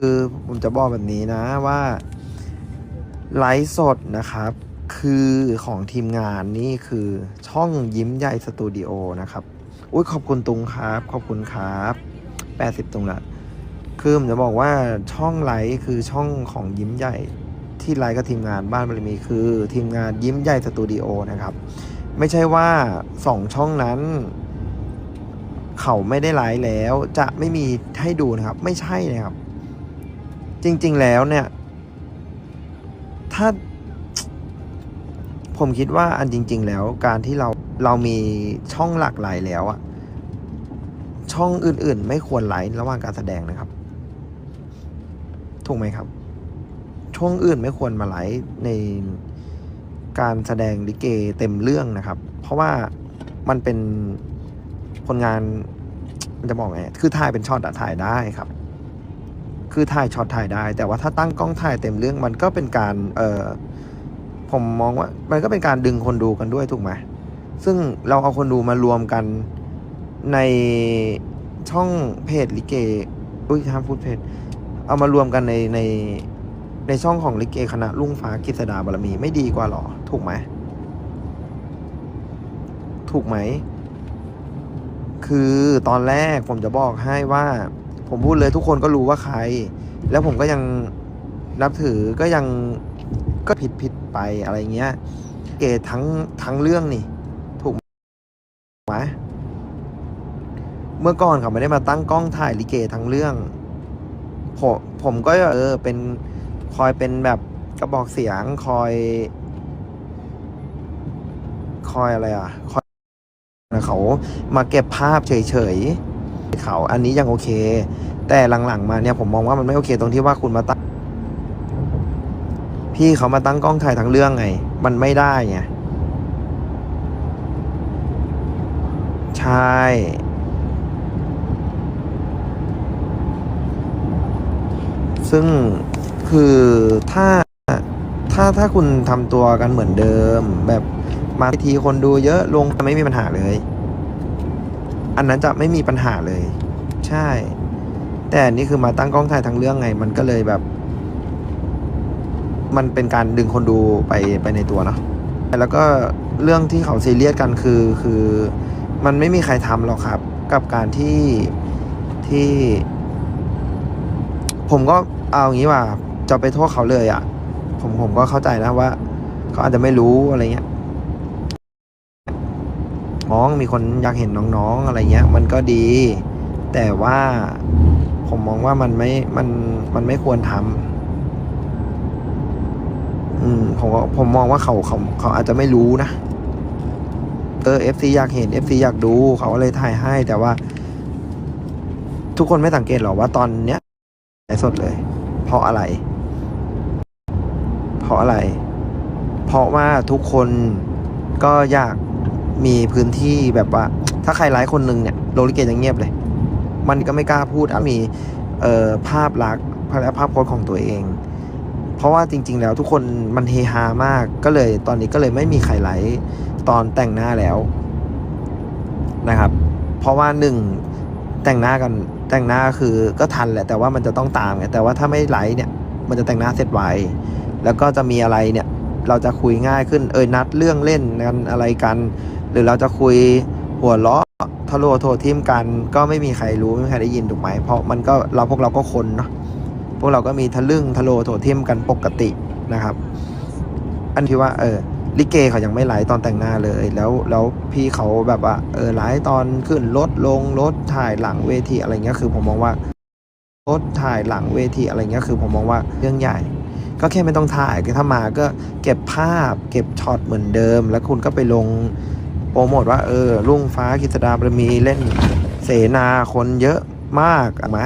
คือผมจะบอกแบบนี้นะว่าไลฟ์สดนะครับ คือของทีมงานนี่คือช่องยิ้มใหญ่สตูดิโอนะครับ อุ้ยขอบคุณตุงครับ ขอบคุณครับ80ตุงละคือผมจะบอกว่าช่องไลฟ์คือช่องของยิ้มใหญ่ที่ไลฟ์กับทีมงานบ้านบารมีคือ ทีมงานยิ้มใหญ่สตูดิโอนะครับ ไม่ใช่ว่าสองช่องนั้น เขาไม่ได้ไลฟ์แล้ว จะไม่มีให้ดูนะครับ ไม่ใช่นะครับ จริง ๆ แล้วเนี่ย ถ้า ผมคิดว่าอันจริง ๆ แล้วการที่เราเรามีช่องหลากหลายแล้วอะช่องอื่น ๆ ไม่ควรไลฟ์ระหว่างการแสดงนะครับ ถูกไหมครับ ช่องอื่นไม่ควรมาไลฟ์ในการแสดงลิเกเต็มเรื่องนะครับ เพราะว่ามันเป็นผลงานมันจะบอกไง คือถ่ายเป็นช็อตอะถ่ายได้ครับ คือถ่ายช็อตถ่ายได้ แต่ว่าถ้าตั้งกล้องถ่ายเต็มเรื่องมันก็เป็นการเออผมมองว่ามันก็เป็นการดึงคนดูกันด้วยถูกไหมซึ่งเราเอาคนดูมารวมกันในช่องเพจลิเกอุ้ยห้ามพูดเพจเอามารวมกันในในในช่องของลิเกคณะลุงฟ้ากฤษดาบารมีไม่ดีกว่าหรอ ถูกไหม ถูกไหม คือตอนแรกผมจะบอกให้ว่า ผมพูดเลยทุกคนก็รู้ว่าใคร แล้วผมก็ยังนับถือก็ยังก็ผิดผิดไปอะไรเงี้ย เกทั้งทั้งเรื่องนี่ ถูกไหมเมื่อก่อนเขาไม่ได้มาตั้งกล้องถ่ายลิเกทั้งเรื่องผมผมก็เออเป็นคอยเป็นแบบกระบอกเสียงคอย คอยอะไรอะ คอยเขามาเก็บภาพเฉยๆ เขาอันนี้ยังโอเค แต่หลังๆมาเนี่ยผมมองว่ามันไม่โอเคตรงที่ว่าคุณมาตั้งพี่เขามาตั้งกล้องถ่ายทั้งเรื่องไง มันไม่ได้ไงใช่ซึ่งคือถ้าถ้าถ้าคุณทำตัวกันเหมือนเดิม แบบมาทีคนดูเยอะลงจะไม่มีปัญหาเลย อันนั้นจะไม่มีปัญหาเลย ใช่ แต่อันนี่คือมาตั้งกล้องถ่ายทั้งเรื่องไง มันก็เลยแบบ มันเป็นการดึงคนดูไปไปในตัวเนาะแล้วก็เรื่องที่เขาซีเรียสกันคือคือมันไม่มีใครทำหรอกครับ กับการที่ที่ ผมก็เอาอย่างนี้ว่าจะไปโทษเขาเลยอะ่ะ ผมผมก็เข้าใจนะว่า เขาอาจจะไม่รู้อะไรเงี้ย องมีคนอยากเห็นน้องๆอะไรเงี้ย มันก็ดี แต่ว่าผมมองว่ามันไม่ มัน มันไม่ควรทำอืมผมก็ผมมองว่าเขาเขาเขาอาจจะไม่รู้นะ เออเอฟซีอยากเห็นเอฟซีอยากดูเขาเลยถ่ายให้ แต่ว่า ทุกคนไม่สังเกตหรอว่าตอนเนี้ยไลฟ์สดเลย เพราะอะไร เพราะอะไร เพราะว่าทุกคนก็อยาก มีพื้นที่แบบว่า ถ้าใครไลฟ์คนหนึ่งเนี่ยโลลิเกจะเงียบเลย มันก็ไม่กล้าพูดอะมีเอ่อภาพลักษณ์และภาพพจน์ของตัวเอง เพราะว่าจริง ๆ แล้วทุกคนมันเฮฮามากก็เลยตอนนี้ก็เลยไม่มีใครไลฟ์ตอนแต่งหน้าแล้วนะครับ เพราะว่าหนึ่งแต่งหน้ากันแต่งหน้าคือก็ทันแหละแต่ว่ามันจะต้องตามไงแต่ว่าถ้าไม่ไลฟ์เนี่ย มันจะแต่งหน้าเสร็จไวแล้วก็จะมีอะไรเนี่ย เราจะคุยง่ายขึ้นเอยนัดเรื่องเล่นกันอะไรกัน หรือเราจะคุยหัวเราะทะโลโทรทิมกัน ก็ไม่มีใครรู้ไม่มีใครได้ยินถูกไหมเพราะมันก็เราพวกเราก็คนเนาะพวกเราก็มีทะลึ่งทะโลโททิมกันปกตินะครับ อันที่ว่าเออลิเกเขายังไม่ไลฟ์ตอนแต่งหน้าเลย แล้วแล้วพี่เขาแบบว่าเออไลฟ์ตอนขึ้นรถลงรถถ่ายหลังเวทีอะไรเงี้ยคือผมมองว่ารถถ่ายหลังเวทีอะไรเงี้ยคือผมมองว่าเรื่องใหญ่ ก็แค่ไม่ต้องถ่ายถ้ามาก็เก็บภาพ เก็บช็อตเหมือนเดิม แล้วคุณก็ไปลง โปรโมทว่าเออลุงฟ้ากิษดาบรมีเล่นเสนาคนเยอะมากอะไหม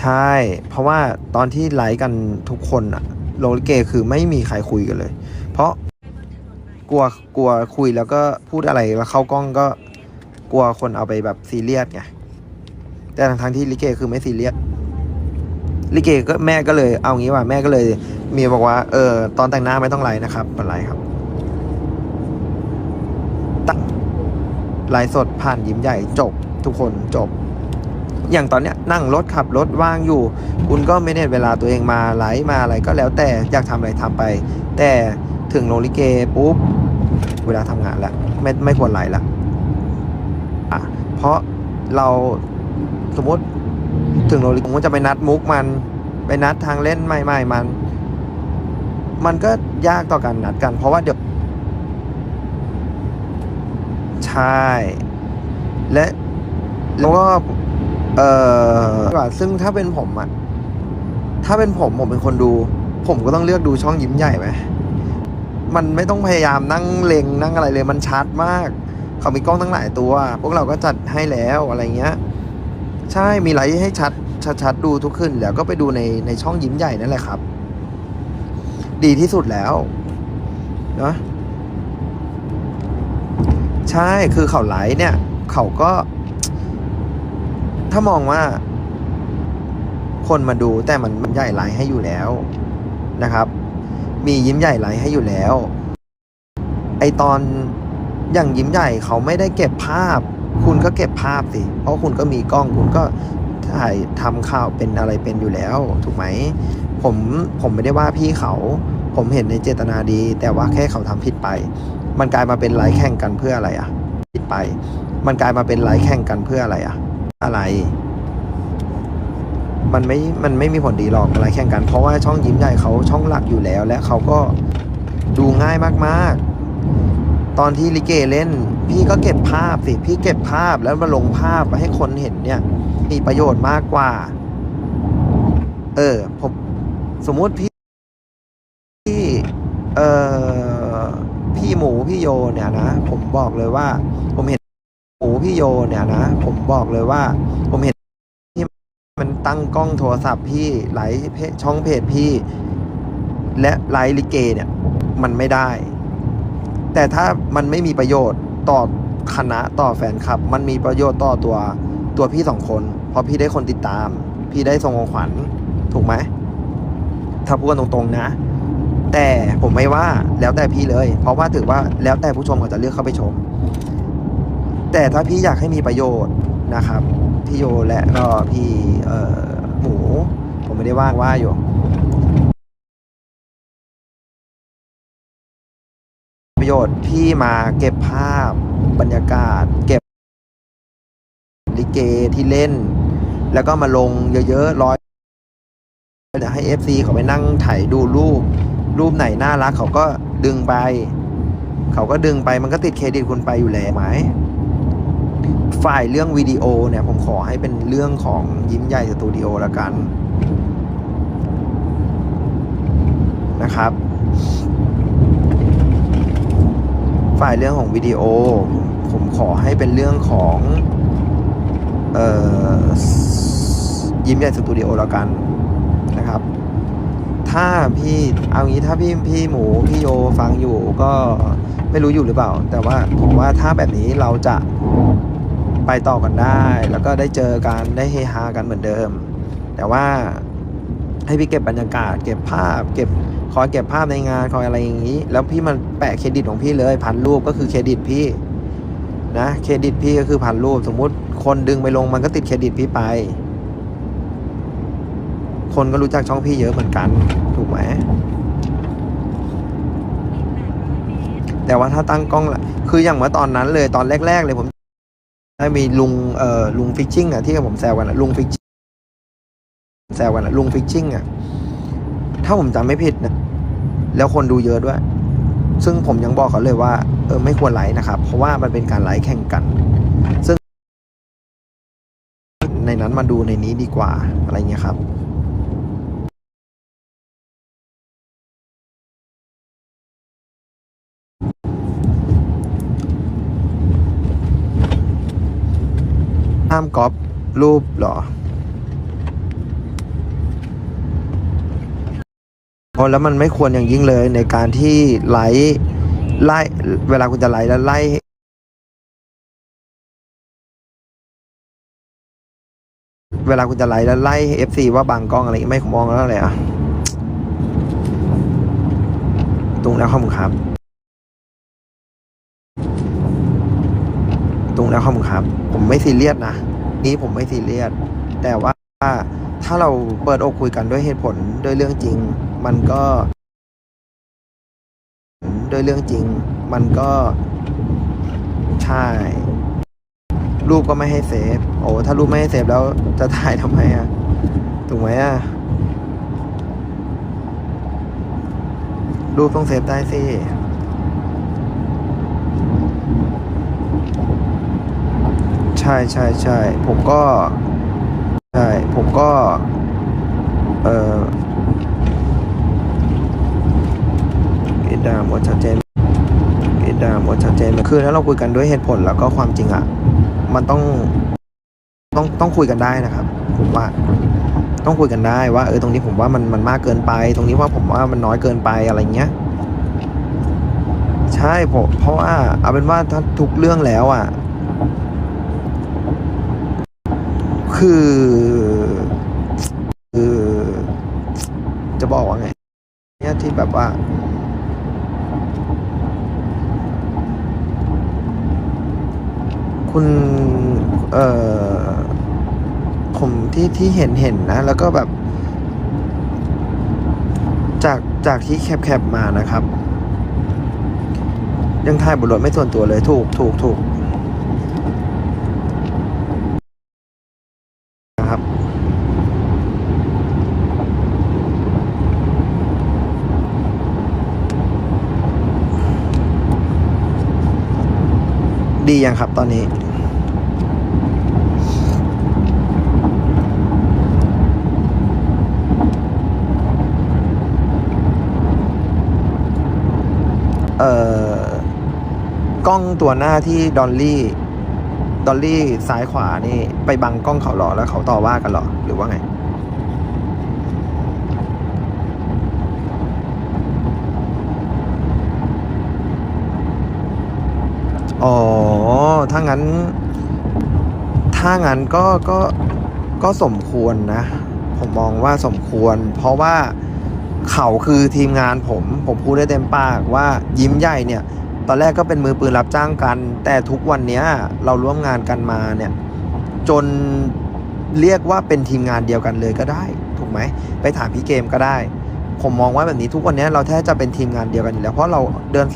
ใช่ เพราะว่าตอนที่ไลฟ์กันทุกคนอะโลลิเกคือไม่มีใครคุยกันเลย เพราะกลัวกลัวคุยแล้วก็พูดอะไรแล้วเข้ากล้องก็กลัวคนเอาไปแบบซีเรียสไงแต่ทั้งที่ลิเกคือไม่ซีเรียสลิเกก็แม่ก็เลย เอางี้ว่าแม่ก็เลย มีบอกว่าเออตอนแต่งหน้าไม่ต้องไลฟ์นะครับเป็นไรครับตั้ง ไลฟ์สดผ่านยิ้มใหญ่จบทุกคนจบ อย่างตอนเนี้ยนั่งรถขับรถว่างอยู่ คุณก็ไม่ได้เวลาตัวเองมาไลฟ์มาอะไรก็แล้วแต่อยากทำอะไรทำไป แต่ถึงโรงลิเกปุ๊บเวลาทำงานละไม่ไม่ควรไลฟ์ละอะเพราะเราสมมติถึงโรงลิเกผมจะไปนัดมุกมันไปนัดทางเล่นใหม่ๆมัน มันก็ยากต่อการนัดกัน เพราะว่าเดี๋ยว ใช่ และแล้วก็เออซึ่งถ้าเป็นผมอะถ้าเป็นผมผมเป็นคนดู ผมก็ต้องเลือกดูช่องยิ้มใหญ่ไหมมันไม่ต้องพยายามนั่งเลงนั่งอะไรเลยมันชัดมาก เขามีกล้องตั้งหลายตัว พวกเราก็จัดให้แล้วอะไรเงี้ย ใช่มีไลฟ์ให้ชัดชัดชัดดูทุกขึ้น แล้วก็ไปดูในในช่องยิ้มใหญ่นั่นแหละครับ ดีที่สุดแล้ว เนาะ ใช่คือเขาไลฟ์เนี่ย เขาก็ ถ้ามองว่า คนมาดูแต่มันมันใหญ่ไลฟ์ให้อยู่แล้วนะครับ มียิ้มใหญ่ไลฟ์ให้อยู่แล้ว ไอตอนอย่างยิ้มใหญ่เขาไม่ได้เก็บภาพ คุณก็เก็บภาพสิ เพราะคุณก็มีกล้องคุณก็ถ่ายทำข่าวเป็นอะไรเป็นอยู่แล้ว ถูกไหมผมผมไม่ได้ว่าพี่เขา ผมเห็นในเจตนาดี แต่ว่าแค่เขาทำผิดไป มันกลายมาเป็นไลฟ์แข่งกันเพื่ออะไรอะผิดไป มันกลายมาเป็นไลฟ์แข่งกันเพื่ออะไรอะ อะไร มันไม่ มันไม่มีผลดีหรอกไลฟ์แข่งกัน เพราะว่าช่องยิ้มใหญ่เขาช่องหลักอยู่แล้ว และเขาก็ดูง่ายมากๆ ตอนที่ลิเกเล่น พี่ก็เก็บภาพสิ พี่เก็บภาพแล้วมาลงภาพมาให้คนเห็นเนี่ย มีประโยชน์มากกว่า เออ ผมสมมติพี่พี่เอ่อ พี่หมูพี่โยเนี่ยนะ ผมบอกเลยว่า ผมเห็นหมูพี่โยเนี่ยนะ ผมบอกเลยว่า ผมเห็นที่มันตั้งกล้องโทรศัพท์พี่ไลฟ์เพจช่องเพจพี่ และไลฟ์ลิเกเนี่ย มันไม่ได้ แต่ถ้ามันไม่มีประโยชน์ต่อคณะต่อแฟนคลับ มันมีประโยชน์ต่อตัวตัวพี่สองคน เพราะพี่ได้คนติดตาม พี่ได้ทรงของขวัญถูกไหมถ้าพูดกันตรงๆนะ แต่ผมไม่ว่าแล้วแต่พี่เลย เพราะว่าถือว่าแล้วแต่ผู้ชมเขาจะเลือกเข้าไปชม แต่ถ้าพี่อยากให้มีประโยชน์นะครับ พี่โยและก็พี่เอ่อหมู ผมไม่ได้ว่างว่าอยู่ประโยชน์พี่มาเก็บภาพบรรยากาศ เก็บลิเกที่เล่น แล้วก็มาลงเยอะๆร้อยเดี๋ยวให้ FC เขาไปนั่งถ่ายดูรูป รูปไหนน่ารักเขาก็ดึงไป เขาก็ดึงไปมันก็ติดเครดิตคุณไปอยู่แล้วไหมฝ่ายเรื่องวิดีโอเนี่ยผมขอให้เป็นเรื่องของยิ้มใหญ่สตูดิโอละกันนะครับ ฝ่ายเรื่องของวิดีโอ ผมขอให้เป็นเรื่องของ เอ่อ ยิ้มใหญ่สตูดิโอล้วกัน ถ้าพี่เอางี้ถ้าพี่พี่หมูพี่โยฟังอยู่ก็ไม่รู้อยู่หรือเปล่า แต่ว่าผมว่าถ้าแบบนี้เราจะไปต่อกันได้ แล้วก็ได้เจอกันได้เฮฮากันเหมือนเดิม แต่ว่าให้พี่เก็บบรรยากาศ เก็บภาพ เก็บคอยเก็บภาพในงานคอยอะไรอย่างนี้ แล้วพี่มันแปะเครดิตของพี่เลยพันรูปก็คือเครดิตพี่นะเครดิตพี่ก็คือพันรูปสมมุติคนดึงไปลงมันก็ติดเครดิตพี่ไป คนก็รู้จักช่องพี่เยอะเหมือนกัน ถูกไหมแต่ว่าถ้าตั้งกล้องละคืออย่างเมื่อตอนนั้นเลยตอนแรก ๆ เลยผมได้มีลุงเอ่อลุงฟิชชิ่งอะที่ผมแซวกันอะลุงฟิชแซวกันอะลุงฟิชชิ่งอะถ้าผมจำไม่ผิดนะแล้วคนดูเยอะด้วย ซึ่งผมยังบอกเขาเลยว่าเออไม่ควรไลค์นะครับ เพราะว่ามันเป็นการไลค์แข่งกัน ซึ่งในนั้นมาดูในนี้ดีกว่าอะไรเงี้ยครับามก๊อปรูปหรอโอ้แล้วมันไม่ควรอย่างยิ่งเลยในการที่ไลฟ์ไล่เวลาคุณจะไลฟ์แล้วไล่เวลาคุณจะไลฟ์แล้วไล่เอฟซีว่าบางกล้องอะไรไม่มมองแล้วอะไรอะ ตรงแล้วข้อมูลครับ ตรงแล้วข้อมูลครับ ผมไม่ซีเรียสนะ นี้ผมไม่ซีเรียส แต่ว่าถ้าเราเปิดอกคุยกันด้วยเหตุผลด้วยเรื่องจริง มันก็ด้วยเรื่องจริง มันก็ใช่ รูปก็ไม่ให้เซฟ โอ้ถ้ารูปไม่ให้เซฟแล้วจะถ่ายทำไมอะถูกไหมอะรูปต้องเซฟได้สิ ช่ใช่ใช่ผมก็ใช่ผมก็ เออกิดามว่าชัดเจนกิดามว่าชัดเจนคือถ้าเราคุยกันด้วยเหตุผลแล้วก็ความจริงอะ มันต้องต้องต้องคุยกันได้นะครับ ผมว่าต้องคุยกันได้ว่าเออตรงนี้ผมว่ามันมันมากเกินไป ตรงนี้ว่าผมว่ามันน้อยเกินไปอะไรเงี้ย ใช่ผมเพราะว่าเอาเป็นว่าถ้าทุกเรื่องแล้วอะ คือคือจะบอกว่าไงเนี่ยที่แบบว่า คุณ เอ่อ ผมที่ที่เห็นเห็นนะ แล้วก็แบบ จากจากที่แคบแคบมานะครับ ยังถ่ายบทรถไม่ส่วนตัวเลยถูกถูกถูกนะครับ ดียังครับตอนนี้ เอ่อกล้องตัวหน้าที่ดอลลี่ ดอลลี่ซ้ายขวานี่ไปบังกล้องเขาหรอแล้วเขาต่อว่ากันหรอหรือว่าไงอ๋อ ถ้างั้น ถ้างั้นก็ก็ก็สมควรนะ ผมมองว่าสมควร เพราะว่าเขาคือทีมงานผม ผมพูดได้เต็มปากว่ายิ้มใหญ่เนี่ย ตอนแรกก็เป็นมือปืนรับจ้างกัน แต่ทุกวันเนี้ยเราร่วมงานกันมาเนี่ย จนเรียกว่าเป็นทีมงานเดียวกันเลยก็ได้ ถูกไหม ไปถามพี่เกมก็ได้ ผมมองว่าแบบนี้ทุกวันนี้เราแทบจะเป็นทีมงานเดียวกันอยู่แล้วเพราะเราเดิน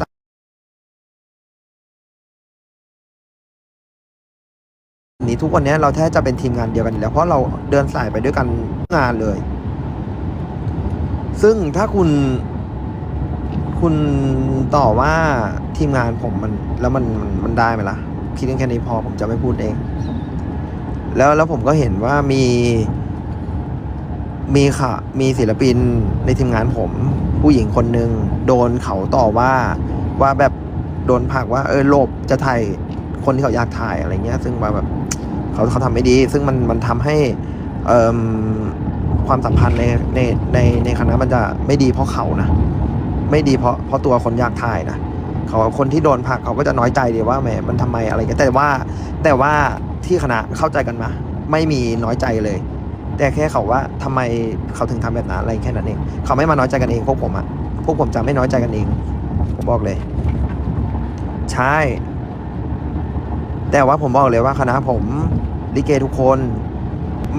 นี้ทุกวันนี้เราแทบจะเป็นทีมงานเดียวกันอยู่แล้วเพราะเราเดินสายไปด้วยกันงานเลย ซึ่งถ้าคุณ คุณต่อว่าทีมงานผมมันแล้วมันมันได้ไหมล่ะคิดแค่นี้พอผมจะไม่พูดเอง แล้วแล้วผมก็เห็นว่ามีมีค่ะ มีศิลปินในทีมงานผม ผู้หญิงคนหนึ่งโดนเขาต่อว่าว่าแบบโดนผักว่าเออหลบจะถ่ายคนที่เขาอยากถ่ายอะไรเงี้ย ซึ่งว่าแบบ เขาเขาทำไม่ดี ซึ่งมันมันทำให้ความสัมพันธ์ในในในในคณะมันจะไม่ดีเพราะเขานะ ไม่ดีเพราะเพราะตัวคนอยากถ่ายนะเขาคนที่โดนผักเขาก็จะน้อยใจดีว่าแหมมันทำไมอะไรกันแต่ว่าแต่ว่าที่คณะเข้าใจกันมา ไม่มีน้อยใจเลย แต่แค่เขาว่าทำไมเขาถึงทำแบบนั้นอะไรแค่นั้นเองเขาไม่มาน้อยใจกันเองพวกผมอะพวกผมจะไม่น้อยใจกันเองผมบอกเลย ใช่ แต่ว่าผมบอกเลยว่าคณะผม ลิเกทุกคน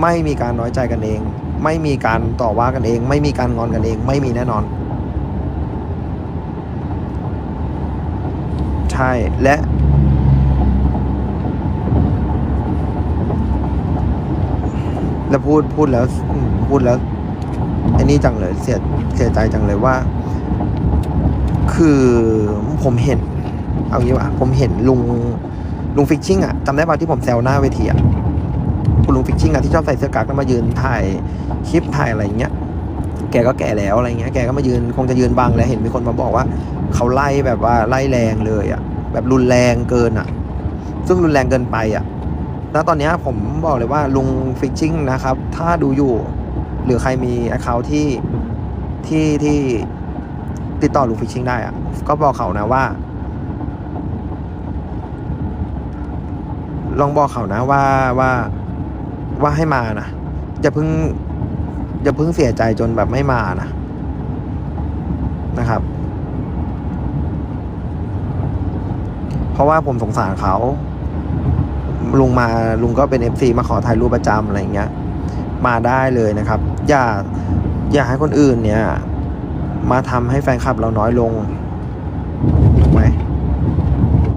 ไม่มีการน้อยใจกันเอง ไม่มีการต่อว่ากันเอง ไม่มีการงอนกันเอง ไม่มีแน่นอน ใช่และแล้วพูดพูดแล้วพูดแล้วไอ้นี่จังเลยเสียเสียใจจังเลยว่า คือผมเห็น เอางี้วะผมเห็นลุงลุงฟิกชิ่งอะจำได้ป่ะที่ผมแซวหน้าเวทีอะ คุณลุงฟิกชิ่งอะที่ชอบใส่เสื้อกั๊กแล้วมายืนถ่ายคลิปถ่ายอะไรอย่างเงี้ยแกก็แก่แล้วอะไรเงี้ยแกก็มายืนคงจะยืนบังแล้วเห็นมีคนมาบอกว่า เขาไล่แบบว่าไล่แรงเลยอะแบบรุนแรงเกินอะซึ่งรุนแรงเกินไปอะแล้วตอนนี้ผมบอกเลยว่าลุงฟิกชิ่งนะครับ ถ้าดูอยู่หรือใครมีแอคเคาท์ที่ที่ที่ติดต่อลุงฟิกชิ่งได้อะก็บอกเขานะว่า ลองบอกเขานะว่าว่า ว่าให้มานะอย่าเพิ่งอย่าเพิ่งเสียใจจนแบบไม่มานะนะครับ เพราะว่าผมสงสารเขา ลุงมาลุงก็เป็นเอฟซีมาขอถ่ายรูปประจำอะไรเงี้ย มาได้เลยนะครับ อย่าอย่าให้คนอื่นเนี่ย มาทำให้แฟนคลับเราน้อยลง